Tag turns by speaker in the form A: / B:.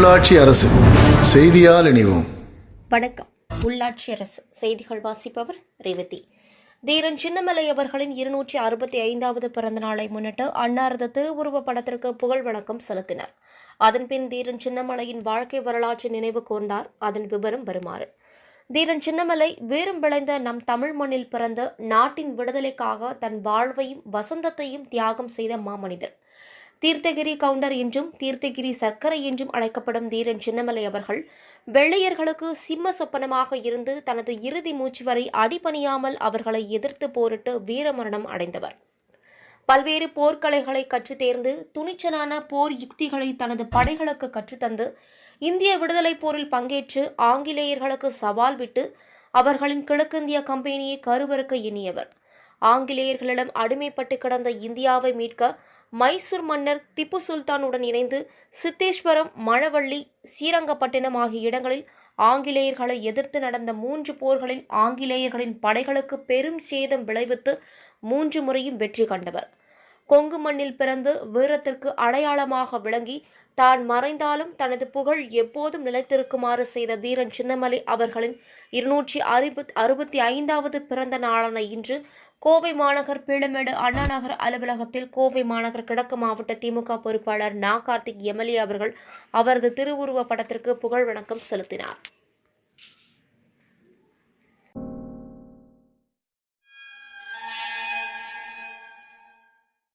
A: உள்ளாட்சி அரசு. செய்தியால் இணைவோம்.
B: வணக்கம். உள்ளாட்சி அரசு செய்திகள் வாசிப்பவர் ரேவதி. தீரன் சின்னமலை அவர்களின் இருநூற்றி அறுபத்தி ஐந்தாவது பிறந்த நாளை முன்னிட்டு அன்னாரது திருவுருவ படத்திற்கு புகழ் வணக்கம் செலுத்தினர். அதன்பின் தீரன் சின்னமலையின் வாழ்க்கை வரலாற்றை நினைவு கூர்ந்தார். அதன் விவரம் வருமாறு. தீரன் சின்னமலை வீரம் விளைந்த நம் தமிழ் மண்ணில் பிறந்த நாட்டின் விடுதலைக்காக தன் வாழ்வையும் வசந்தத்தையும் தியாகம் செய்த மாமனிதர். தீர்த்தகிரி கவுண்டர் என்றும் தீர்த்தகிரி சர்க்கரை என்றும் அழைக்கப்படும் தீரன் சின்னமலை அவர்கள் வெள்ளையர்களுக்கு சிம்ம சொப்பனமாக இருந்து தனது இறுதி மூச்சு வரை அடிபணியாமல் அவர்களை எதிர்த்து போரிட்டு வீரமரணம் அடைந்தவர். பல்வேறு போர்க்கலைகளை கற்றுத் தேர்ந்து துணிச்சலான போர் யுக்திகளை தனது படைகளுக்கு கற்றுத்தந்து இந்திய விடுதலைப் போரில் பங்கேற்று ஆங்கிலேயர்களுக்கு சவால் விட்டு அவர்களின் கிழக்கிந்திய கம்பெனியை கருவறுக்க எண்ணியவர். ஆங்கிலேயர்களிடம் அடிமைப்பட்டு கிடந்த இந்தியாவை மீட்க மைசூர் மன்னர் திப்பு சுல்தானுடன் இணைந்து சித்தேஸ்வரம் மழவள்ளி ஸ்ரீரங்கப்பட்டினம் ஆகிய இடங்களில் ஆங்கிலேயர்களை எதிர்த்து நடந்த மூன்று போர்களில் ஆங்கிலேயர்களின் படைகளுக்கு பெரும் சேதம் விளைவித்து மூன்று முறையும் வெற்றி கண்டவர். கொங்கு மண்ணில் பிறந்து வீரத்திற்கு அடையாளமாக விளங்கி தான் மறைந்தாலும் தனது புகழ் எப்போதும் நிலைத்திருக்குமாறு செய்த தீரன் சின்னமலை அவர்களின் இருநூற்றி அறுபத் அறுபத்தி ஐந்தாவது பிறந்த நாளான இன்று கோவை மாநகர் பீளமேடு அண்ணா நகர் அலுவலகத்தில் கோவை மாநகர் கிழக்கு மாவட்ட திமுக பொறுப்பாளர் நா. கார்த்திக் எம்எல்ஏ அவர்கள் அவரது திருவுருவ படத்திற்கு புகழ் வணக்கம் செலுத்தினார்.